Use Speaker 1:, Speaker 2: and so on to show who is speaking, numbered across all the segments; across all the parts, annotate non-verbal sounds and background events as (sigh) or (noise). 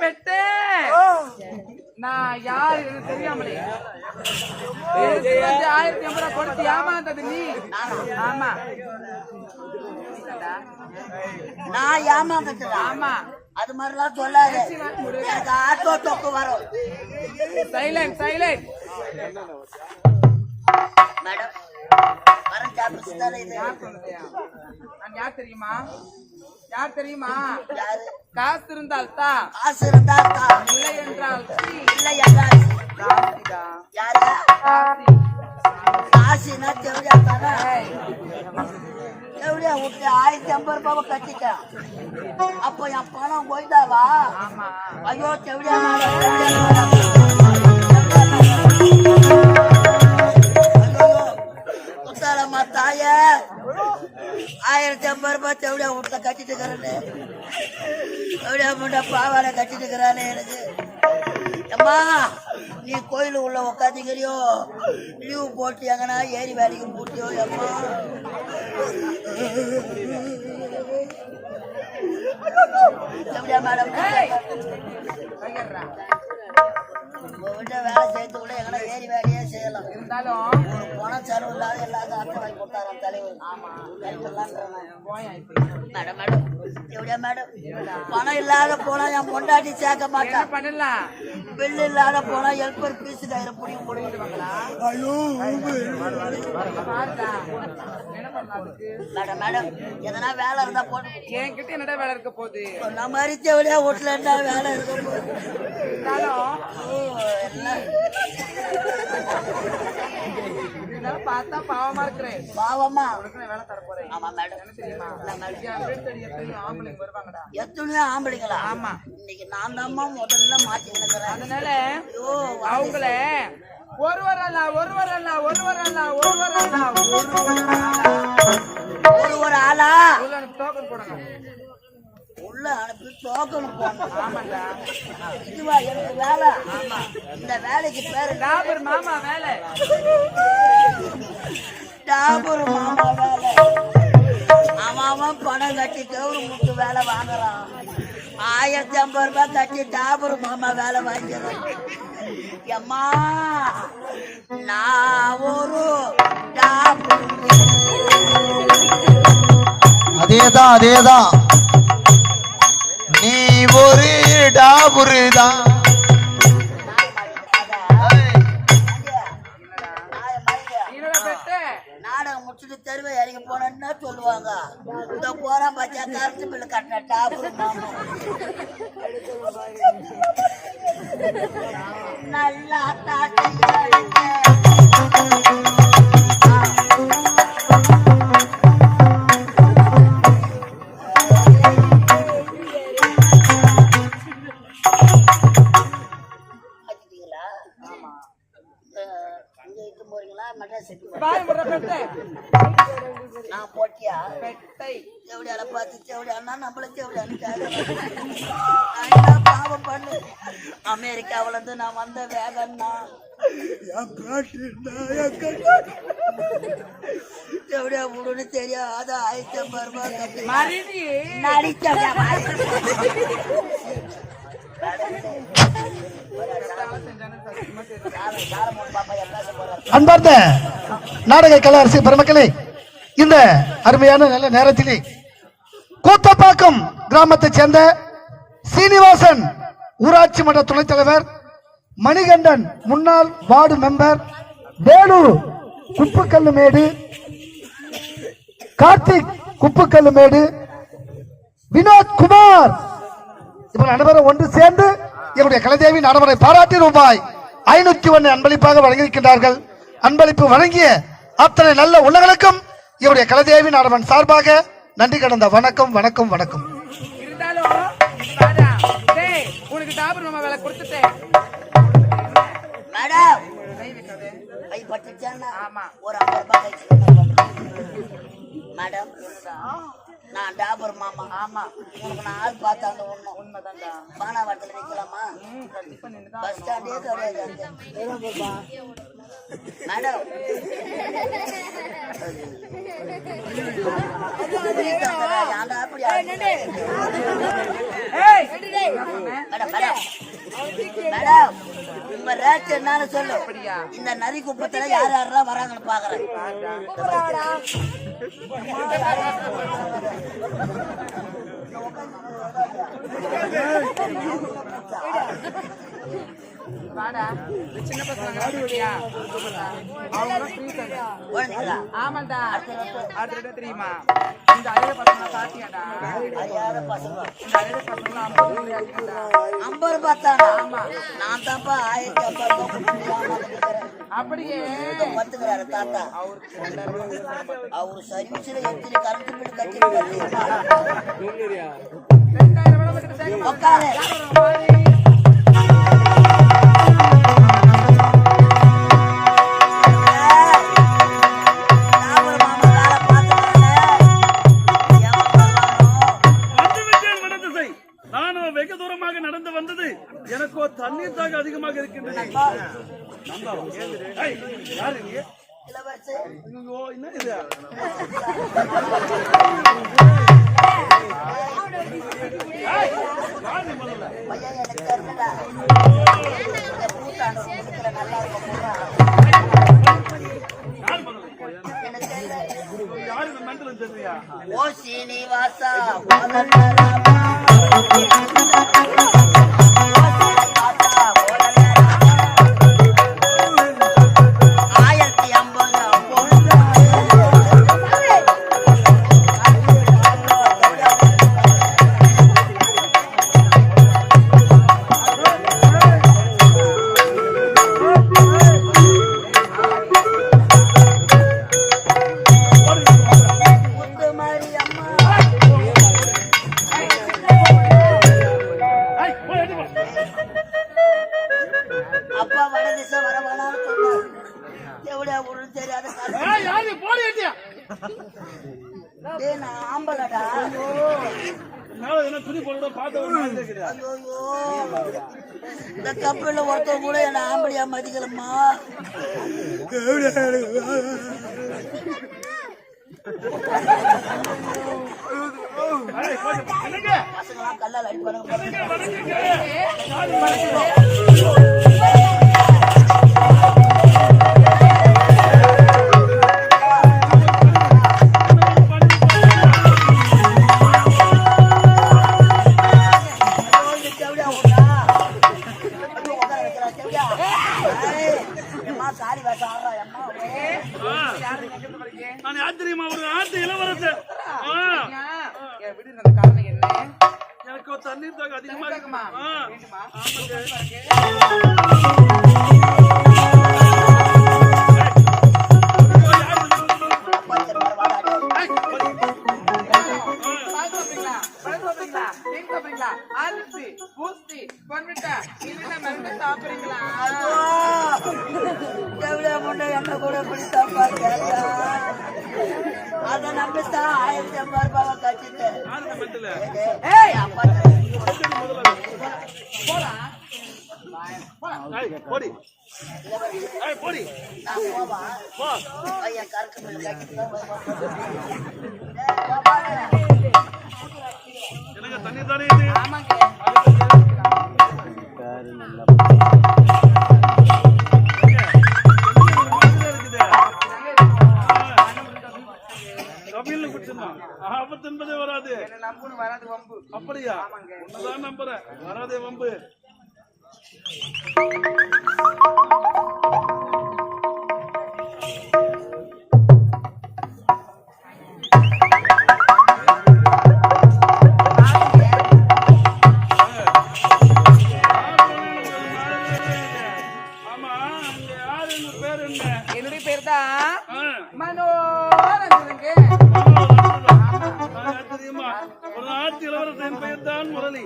Speaker 1: Bed நான் யார் எனக்கு தெரியாமலே. ஆயிரத்தி ஐம்பது ரூபாய் கொடுத்து ஏமாந்தது நீ. ஆமா.
Speaker 2: நான் ஏமாந்துட்டா
Speaker 1: ஆமா.
Speaker 2: அது மாதிரிலாம் சொல்லாத. எனக்கு ஆட்டோ தொக்கு வரும்.
Speaker 1: Silent silent
Speaker 2: madam. ஆபீஸ் தானே இது?
Speaker 1: யார் சொன்னதையா நான் யார் தெரியுமா? யார் தெரியுமா?
Speaker 2: யாரு?
Speaker 1: காசு இருந்தால் தான்
Speaker 2: காசு இருந்தா தான்
Speaker 1: இல்லை என்றால்.
Speaker 2: இல்ல யாரு?
Speaker 1: ராசி
Speaker 2: காசுனா தேவையா தானே? தேவையா விட்டு ஆயிரத்தி ஐம்பது ரூபாவை கட்டிட்டேன். அப்போ என் பணம்
Speaker 1: ஆமா.
Speaker 2: ஐயோ தேவையா ஆயிரத்தி ஐம்பது ரூபாய் தேவையா வீட்டுல கட்டிட்டு இருக்கிறேன்னு தேவையா முண்டா பாவாடை கட்டிட்டு இருக்கிறானே எனக்கு. அம்மா நீ கோயில் உள்ள உக்காந்துக்கிறியோ? லீவு போட்டு எங்கன்னா ஏரி வேலைக்கு போட்டியோ அம்மா? எப்படியா மேடம் வேலை செய்யறது கூட எங்கன்னா ஏரி வேலையே செய்யலாம்
Speaker 1: இருந்தாலும்
Speaker 2: பணம் செலவு இல்லாத எல்லாத்தையும் வாங்கி தலைவர் ஆமா மேடம் மேடம் எப்படியா மேடம் பணம் இல்லாத போனா என் பொண்டாட்டி சேர்க்க
Speaker 1: மாட்டேன்
Speaker 2: மாட்டான்
Speaker 1: பண்ணலாம்?
Speaker 2: பில்லு இல்லாத போனா ஹெல்பர் பீஸ் ஆயிரம் புடியும் மேடம் மேடம் எதனா வேலை இருந்தா போட்டு
Speaker 1: என்கிட்ட என்னடா வேலை இருக்க போகுது
Speaker 2: சொன்ன மாதிரி தேவையா வீட்டுல என்ன வேலை இருக்கும்
Speaker 1: இருந்தாலும்
Speaker 2: ஓ,
Speaker 1: இருந்தாலும் பார்த்தா பாவமா இருக்கிறேன்
Speaker 2: பாவமா?
Speaker 1: உனக்கு வேலை தர போறேன்.
Speaker 2: ஆமா மேடம்
Speaker 1: தெரியுமா? ஆம்பளைங்க வருவாங்கடா.
Speaker 2: எத்தனையோ ஆம்பளைங்களா?
Speaker 1: ஆமா.
Speaker 2: இன்னைக்கு நான் தாம்மா முதல்ல மாட்டி நினைக்கிறேன்
Speaker 1: அதனால
Speaker 2: ஐயோ
Speaker 1: அவங்கள ஒருவர் அல்ல ஒருவர் அல்ல ஒருவர் அல்ல ஒருவர் அல்ல
Speaker 2: ஒரு ஒரு ஆளா
Speaker 1: டோக்கன் போடுங்க.
Speaker 2: உள்ள அனுப்பி டோக்கன் போடணும்
Speaker 1: ஆமாண்டா.
Speaker 2: இதுவா எனக்கு வேலை. இந்த வேலைக்கு பேரு
Speaker 1: டாபர் மாமா வேலை.
Speaker 2: டாபூர் மாமா வேலை. அவன் பணம் கட்டி கவுரு முட்டு வேலை வாங்குறான். ஆயிரத்தி ஐம்பது ரூபாய் கட்டி டாபூர் மாமா வேலை வாங்கிறான் எம்மா நான் ஒரு டாபூர்.
Speaker 3: அதேதான் அதேதான். ஒரு
Speaker 2: நாடகம் முடிச்சுட்டு தெருவை இறங்கி போனேன்னா சொல்லுவாங்க. இந்த போறான் பாத்தியா கரண்ட் பில்லு கட்டின டாபூர் மாமா. நல்லா
Speaker 1: பாய் முறை பெட்டு.
Speaker 2: நான் போட்டியா?
Speaker 1: பெட்டை.
Speaker 2: தேவடியால பார்த்து நம்மள என்ன பாவம் பண்ணு. அமெரிக்காவுல இருந்து நான் வந்த வேகன்னா தேவடியா விடுன்னு தெரியாத ஆயிரத்தி ஐம்பது ரூபாய் நடிச்சவடியா
Speaker 3: அன்பார்ந்த நாடக கலாரசி பெருமக்களே இந்த அருமையான நல்ல நேரத்திலே கூத்தப்பாக்கம் கிராமத்தைச் சேர்ந்த சீனிவாசன் ஊராட்சி மன்ற துணைத் தலைவர் மணிகண்டன் முன்னாள் வார்டு மெம்பர் வேலூர் குப்புக்கல்லுமேடு கார்த்திக் குப்புக்கல்லுமேடு வினோத் குமார் இவர்கள் அனைவரும் ஒன்று சேர்ந்து எங்களுடைய கலைதேவி நாடகரை பாராட்டி ரூபாய் ஐநூத்தி ஒன்னு அன்பளிப்பாக வழங்கியிருக்கின்றார்கள். அன்பளிப்பு வழங்கிய அத்தனை நல்ல உள்ளங்களுக்கும் இவருடைய கலைதேவி நாடகன் சார்பாக நன்றி கடந்த வணக்கம் வணக்கம் வணக்கம்.
Speaker 2: மேடம் நான் டாபர் மாமா.
Speaker 1: ஆமா.
Speaker 2: உனக்கு நான் ஆள் பார்த்தா அந்த ஒண்ணும்
Speaker 1: உண்மைதான்டா.
Speaker 2: பானாவரத்துல நிக்கலாமா?
Speaker 1: ம், கண்டிப்பா நின்னுதான்
Speaker 2: பஸ் ஸ்டாண்டே கிடையாது. மேடம். மேடம் உங்க ரேட் என்னன்னு சொல்லு? இந்த நரி குப்பத்துல யார் யாரெல்லாம் வராங்கன்னு பாக்குறேன்.
Speaker 1: Thank (laughs) you. வாடா. சின்ன பசங்க ஆமாண்டா. அடுத்த தெரியுமா? இந்த அழகு பசங்க பாத்தியாடா அழகு ஐம்பது ரூபாய்
Speaker 2: நான் தான்ப்பா ஆயிரத்தி ஐம்பது.
Speaker 1: அப்படியே.
Speaker 2: தாத்தா. அவரு சர்வீஸ்ல எத்தனை கரண்ட் பில் கட்டிருக்காரு உட்காரு
Speaker 4: இருந்து வந்தது எனக்கோ தண்ணீர் தாக அதிகமாக இருக்கின்றது. ஏய், யாரு என்ன இது?
Speaker 2: ஒரு தெரியாத
Speaker 4: யாரு? போடி.
Speaker 2: டேய் நான் ஆம்பளடா
Speaker 4: மேல என்ன துணி ஒரு.
Speaker 2: ஐயோ இந்த கப்பல்ல ஒருத்தன் கூட என்ன ஆம்படியா மதிக்கலம்மா? பசங்களாம் கல்லால் அடிப்பானுங்க
Speaker 1: பால் சாப்பிடுறீங்களா? பழம் சாப்பிடுறீங்களா? தேன் சாப்பிடுறீங்களா? அரிசி, பூஸ்தி, பொன்விட்டா, இல்லைன்னா மருந்து சாப்பிடுறீங்களா?
Speaker 2: ஐயோ, செவிலியா முன்ன என்ன கூட பிடித்தாப்பா, கேட்டா. அதை நம்பித்தான் ஆயிரத்தி ஐம்பது ரூபாவை
Speaker 4: மெண்டலு?
Speaker 2: ஏய், அப்பா
Speaker 4: போடி ஏய், போடி
Speaker 2: நான் போவா
Speaker 4: போ
Speaker 2: பையன் கருக்கு கட்டிட்டு
Speaker 4: எனக்கு தண்ணீர் தானே இது?
Speaker 1: ஆமாங்க.
Speaker 4: கபில்னு குடிச்சிருந்தான். ஆபத்து என்பதே வராது. அப்படியா? உன்னதான் நம்புறேன். வராதே வம்பு. தெரியுமா? ஒரு நாட்டு இளவரசன் பெயர் தான் முரளி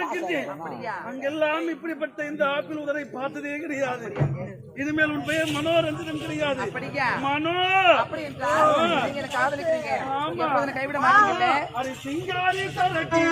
Speaker 4: இருந்தேன் அங்கெல்லாம் இப்படிப்பட்ட இந்த ஆப்பிள் உதரை பார்த்ததே கிடையாது. இனிமேல் உன் பெயர் மனோரஞ்சனம் கிடையாது? மனோ!
Speaker 1: காதலிக்கிறீங்க. கைவிட மாட்டீங்கல்ல
Speaker 4: அது சிங்காரி சரட்டி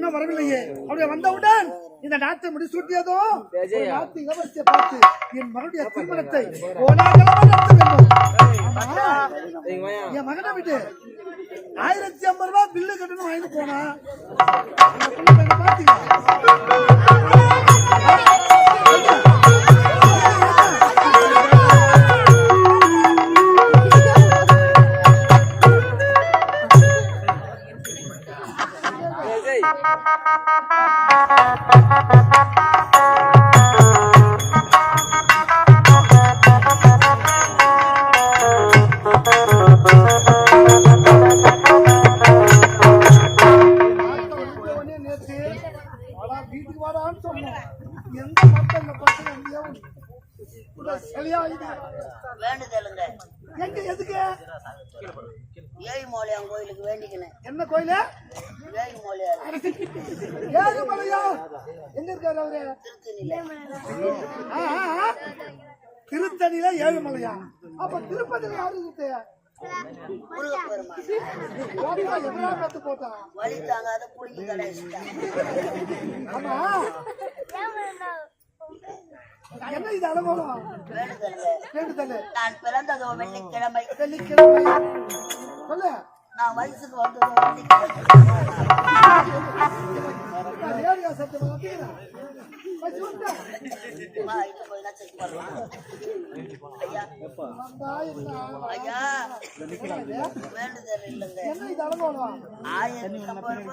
Speaker 3: இன்னும் வரவில்லையே. அவருடைய வந்தவுடன் இந்த நாட்டை முடிசூட்டியதோ நாட்டு இளவரசியை பார்த்து என் மகனுடைய திருமணத்தை. என் மகனை விட்டு ஆயிரத்தி ஐம்பது ரூபாய் பில்லு கட்டணும் வாங்கிட்டு போனா அந்த பொண்ணு பையனை
Speaker 2: திருத்தணியில.
Speaker 3: ஏழுமலையா அப்ப திருப்பதியில யாரு இருக்கு? என்ன இது அனுபவம்?
Speaker 2: நான் பிறந்ததோ வெள்ளிக்கிழமை.
Speaker 3: வெள்ளிக்கிழமை. சொல்லு.
Speaker 2: நான் வயசுக்கு வந்ததோ வெள்ளிக்கிழமை.
Speaker 3: நான்
Speaker 2: ஆயிரத்தி ஐம்பது ரூபாய்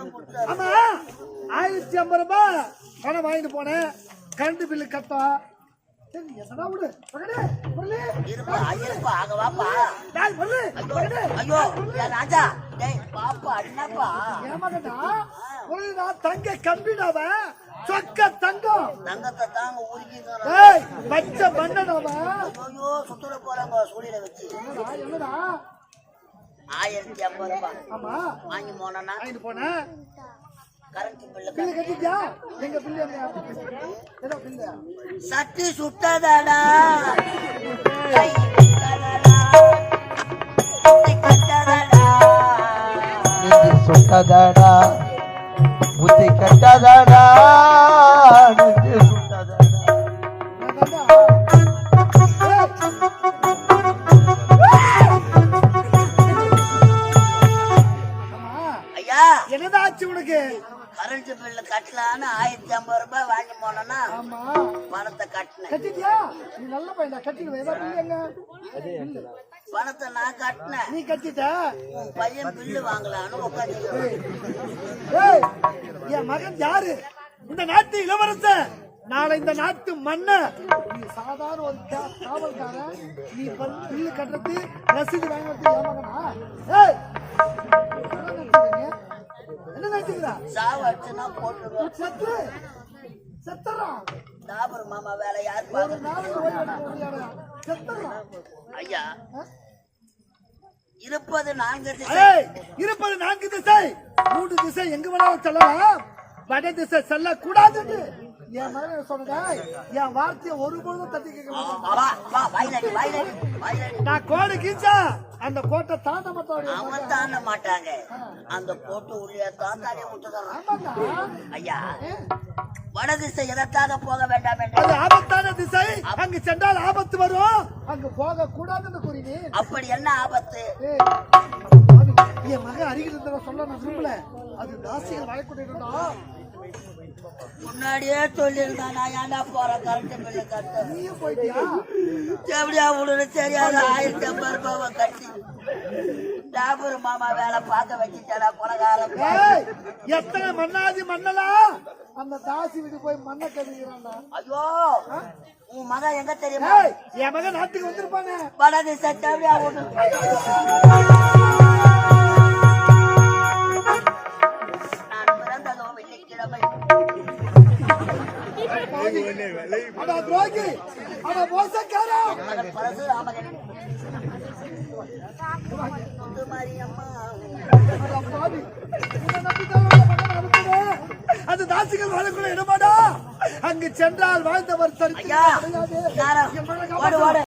Speaker 3: ஆயிரத்தி ஐம்பது பணம் வாங்கிட்டு போனேன் கரண்ட் பில்லு கட்டா சரி
Speaker 2: இருப்பா ஐயோ பாப்பா என்னப்பா
Speaker 3: நான் தங்க கம்பிடாவ சொக்க தங்கம்.
Speaker 2: தங்கத்தை தாங்க
Speaker 3: ஏய் பச்சை மன்னனவ
Speaker 2: ஐயோ சுத்துற போறாங்க சூழில வச்சு.
Speaker 3: என்னடா என்னடா?
Speaker 2: ஆயிரத்தி ஐம்பது ரூபாய்
Speaker 3: ஆமா.
Speaker 2: வாங்கி போனோன்னா
Speaker 3: வாங்கிட்டு போனேன்
Speaker 2: கரண்ட் பில்லு
Speaker 3: பில்லு கட்டிட்டியா? எங்க பில்லு எங்க? ஏதோ பில்லு.
Speaker 2: சட்டி சுட்டதடா. கை சுட்டதடா,
Speaker 5: சுட்டதடா. புத்தி கட்டதடா நெஞ்சு சுட்டதடா.
Speaker 2: ஐயா
Speaker 3: என்னதாச்சு உனக்கு?
Speaker 2: கரண்ட் பில்லு கட்டலான்னு ஆயிரத்தி ஐம்பது ரூபாய் வாங்கி
Speaker 3: ஆமா.
Speaker 2: பணத்தை கட்டினேன்.
Speaker 3: கட்டிட்டியா? நீ நல்ல பையன் கட்டிடுவேன்
Speaker 2: பணத்தை நான் கட்டினேன்.
Speaker 3: நீ கட்டிட்ட?
Speaker 2: பையன் பில்லு வாங்கலான்னு உட்காந்து
Speaker 3: ஏய் என் மகன் யாரு? இந்த நாட்டு இளவரசன். நாளை இந்த நாட்டு மன்னர். நீ சாதாரண ஒரு காவல்காரன். நீ பல்- பில்லு கட்டுறது ரசீது வாங்குறது ஏமாங்கனா ஏய் என்ன நினைச்சுக்கிறா?
Speaker 2: சாவு அடிச்சுன்னா போட்டுருவோம்
Speaker 3: செத்து. செத்துறான்.
Speaker 2: டாபர் மாமா வேலை யார்.
Speaker 3: செத்துறான்.
Speaker 2: ஐயா. இருப்பது நான்கு திசை.
Speaker 3: இருப்பது நான்கு திசை. மூன்று திசை எங்க வேணாலும் செல்லலாம். வட திசை செல்ல கூடாதுன்னு என் மகன் சொன்னதா என் வார்த்தையை ஒரு பொழுதும் தட்டி கேட்க நான் கோடு கீச்சா அந்த கோட்டை தாண்ட மாட்டோம்
Speaker 2: அவன் தாண்ட மாட்டாங்க. அந்த போட்டு உள்ளே தான் தானே விட்டுக்கிறான் ஐயா. வடதிசை எதற்காக போக வேண்டாம்
Speaker 3: அது
Speaker 2: என்று
Speaker 3: ஆபத்தான திசை. அங்கு சென்றால் ஆபத்து வரும். அங்கு போக கூடாதுன்னு கூறினேன்
Speaker 2: அப்படி என்ன ஆபத்து?
Speaker 3: என் மகன் அருகில் இருந்தவ சொல்ல நான் விரும்பல. அது தாசிகள் வழக்கூடாது
Speaker 2: முன்னாடியே சொல்லியிருந்தான். நான் ஏன்டா போறேன் கரண்ட் பில்லு கட்டு
Speaker 3: நீயும் போயிட்டியா?
Speaker 2: எப்படியா விடுன்னு தெரியாத ஆயிரத்தி ஐம்பது ரூபாவை கட்டி. டாபர் மாமா வேலை பார்க்க வச்சுட்டா கொலகாரம்
Speaker 3: ஏய், எத்தனை மன்னாதி மன்னலா அந்த தாசி வீட்டு போய் மண்ணை கழுவிக்கிறான்டா
Speaker 2: ஐயோ உன் மகன் எங்க தெரியுமா?
Speaker 3: என் மகன் நாட்டுக்கு வந்திருப்பானே.
Speaker 2: வடதிசை எப்படியா விடு நான் பிறந்ததோ வெள்ளிக்கிழமை
Speaker 3: அட துரோகி அட மோசக்காரா
Speaker 2: மகன் பரசுராமகன் முத்துமாரியம்மா
Speaker 3: அட பாவி, உன்னை நம்பித்தான் உன் மகனை அனுப்புனேன். அந்த தாசிகள் வாழக்கூடிய இடமாடா. அங்கு சென்றால் வாழ்ந்தவர் சரித்திரம்